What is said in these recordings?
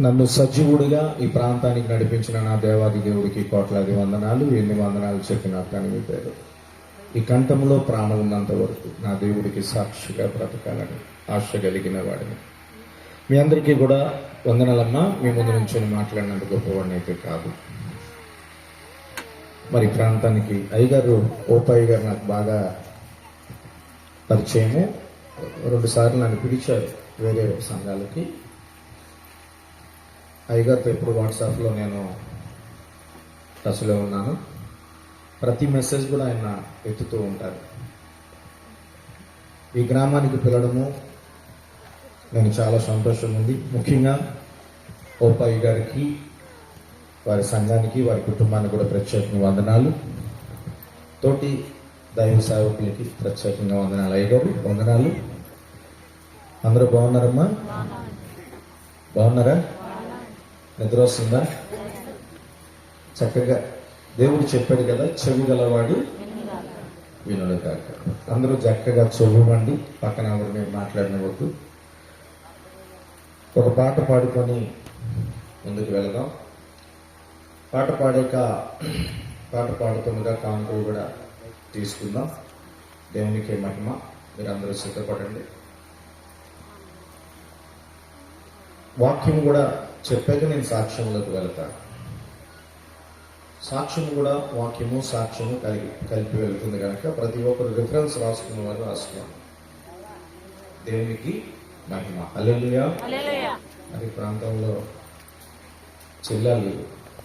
నన్ను సజీవుడిగా ఈ ప్రాంతానికి నడిపించిన నా దేవాది దేవుడికి కోట్లాది వందనాలు ఎన్ని వందనాలు చెప్పిన కానీ పేరు. ఈ కంఠంలో ప్రాణం ఉన్నంత వరకు నా దేవుడికి సాక్షిగా బ్రతకాలని ఆశ కలిగిన వాడిని. మీ అందరికీ కూడా వందనాలమ్మా మీ ముందు నుంచి మాట్లాడినంత గొప్పవాడిని అయితే కాదు. మరి ప్రాంతానికి అయ్యగారు ఓపాయి గారు నాకు బాగా పరిచయము. రెండుసార్లు నన్ను పిలిచారు వేరే సంఘాలకి. అయ్యగారితో ఇప్పుడు వాట్సాప్లో నేను టచ్లో ఉన్నాను. ప్రతి మెసేజ్ కూడా ఆయన ఎత్తుతూ ఉంటారు. ఈ గ్రామానికి పిలవడము నేను చాలా సంతోషం ఉంది. ముఖ్యంగా ఓపాయి గారికి వారి సంఘానికి వారి కుటుంబానికి కూడా ప్రత్యేకంగా వందనాలు. తోటి దైవ సేవకులకి ప్రత్యేకంగా వందనాలు. అయ్యగారు వందనాలు. అందరూ బాగున్నారమ్మా? బాగున్నారా? నిద్ర వస్తుందా చక్కగా దేవుడు చెప్పాడు కదా చెవి గలవాడు వినుడు కాక. అందరూ చక్కగా చదువుమండి పక్కన ఎవరు మేము మాట్లాడినవద్దు. ఒక పాట పాడుకొని ముందుకు వెళదాం. పాట పాడాక పాట పాడుతుండగా కానుకలు కూడా తీసుకుందాం. దేవునికి మహిమ. మీరు అందరూ సిద్ధపడండి. వాక్యం కూడా చెప్పాక నేను సాక్ష్యంలోకి వెళ్తాను సాక్ష్యం కూడా వాక్యము సాక్ష్యము కలిగి కలిపి వెళ్తుంది కనుక ప్రతి ఒక్కరు రిఫరెన్స్ రాసుకున్న వారు రాసుకున్నాను దేవునికి మహిమ. అల్లెలుయా మరి ప్రాంతంలో చెల్లెలు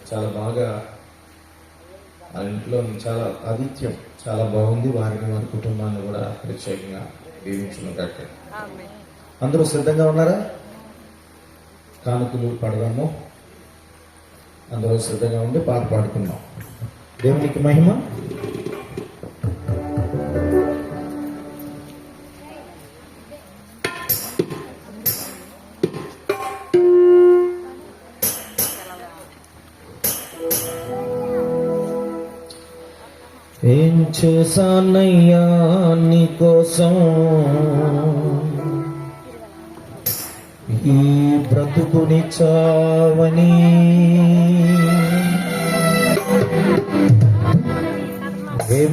చాలా బాగా వాళ్ళ ఇంట్లో చాలా ఆతిథ్యం చాలా బాగుంది. వారిని వారి కుటుంబాన్ని కూడా ప్రత్యేకంగా దీవించున్నట్టు అందరూ సిద్ధంగా ఉన్నారా? కానుకలు పడదాము. అందరూ శ్రద్ధగా ఉండి పాట పాడుకుందాం. దేవునికి మహిమ. ఏం చేశానయ్యా నీకోసం ఈ బ్రతుకుని చావని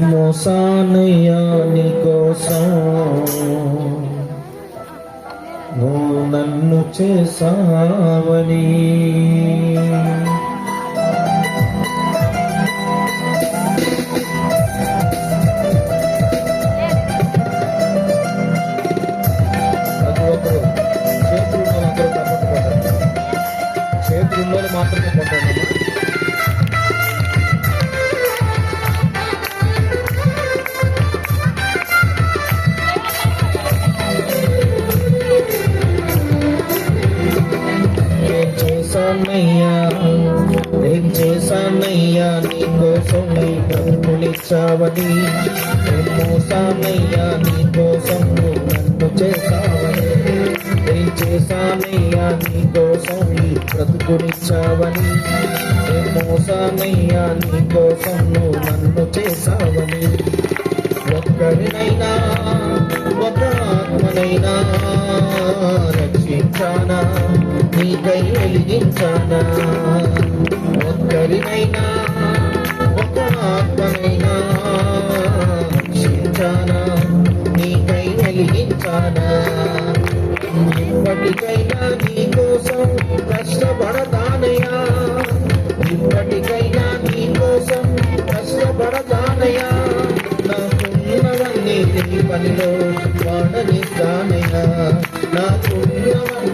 మోసానయ్యా కోసం నన్ను చేసావని చేతులు ఉన్న వాళ్ళు మాత్రమే కొట్టండి ఏం చేశానయ్యా ఏం చేశానయ్యా నీకోసం నీ బ్రతుకునిచ్చావని ఏం మోసానయ్యా నీకోసం నువ్వు నన్ను చేశావని ఏం చేశానయ్యా నీకోసం ఈ బ్రతుకునిచ్చావని. ఏం మోసానయ్యా నీకోసం నువ్వు నన్ను చేశావని. ఒక్కరినైనా ఒక ఆత్మనైనా రక్షించానా? నీకై వెలిగించానా? ఒక్కరినైనా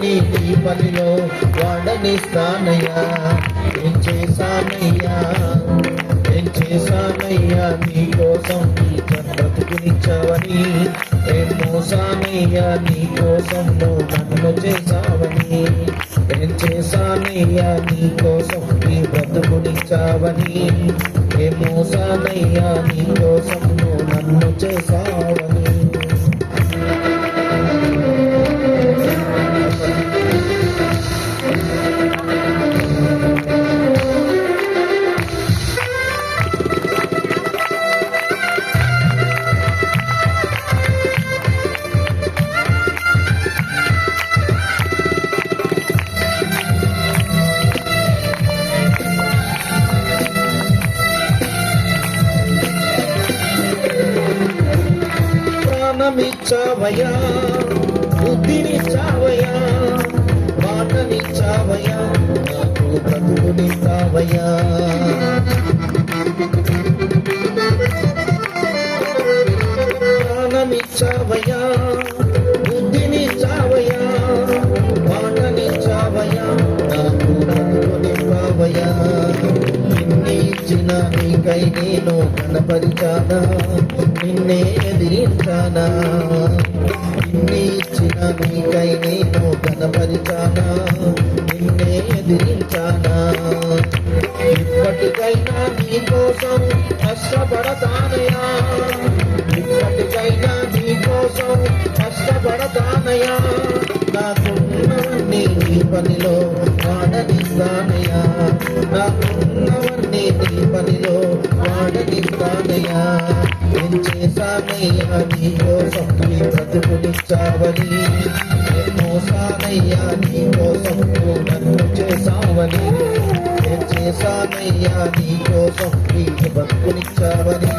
నీ పనిలో వాడనిస్తానయ్యా ఏం చేశానయ్యా? ఏం చేశానయ్యా? నీకోసం నీ బ్రతుకునిచ్చావని ఏం మోసానయ్యా? నీకోసం నువ్వు నన్ను చేశావని. ఏం చేశానయ్యా? నీ కోసం నీ బ్రతుకునిచ్చావని ఏం మోసానయ్యా? నీకోసం నువ్వు నన్ను చేశావని. ప్రాణమిచ్చావయ్యా బుద్ధినిచ్చావయ్యా మాటనిచ్చావయా నీకై నేను కనపరిచానా? నిన్నే ఎదిరించానా? నిన్నే ఇచ్చిన నీకై నేను కనపరిచానా? నిన్నే ఎదిరించానా? ఇప్పటికైనా నీకోసం కష్టపడతానయా ఇప్పటికైనా నీకోసం కష్టపడతానయా నాకున్న నీ పనిలో ఆడనిస్తానయా నాకు నీ పనిలో వాడనిస్తానయ్యా నేను చేశానయ్యా నీ కోసం నీ బ్రతుకునిచ్చావని మోసానయ్యా నీ కోసం నువ్వు నన్ను చేశావని. నేను చేశానయ్యా నీలో కోసం బ్రతుకునిచ్చావని